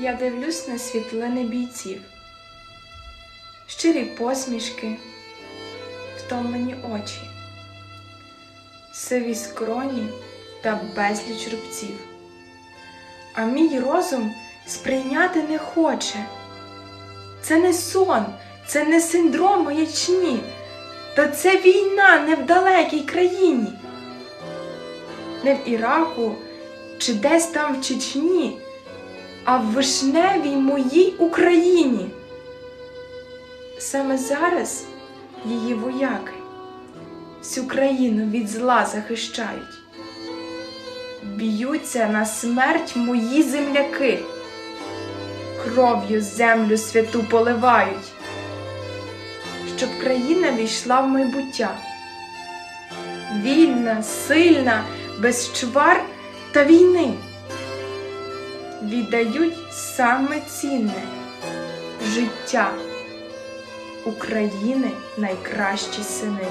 Я дивлюсь на світлини бійців, щирі посмішки, втомлені очі, сиві скроні та безліч рубців. А мій розум сприйняти не хоче. Це не сон, це не синдром маячні, та це війна не в далекій країні, не в Іраку чи десь там в Чечні, а в вишневій моїй Україні. Саме зараз її вояки всю країну від зла захищають. Б'ються на смерть мої земляки, кров'ю землю святу поливають, щоб країна війшла в майбуття. Вільна, сильна, без чвар та війни. Віддають саме цінне життя України найкращі сини.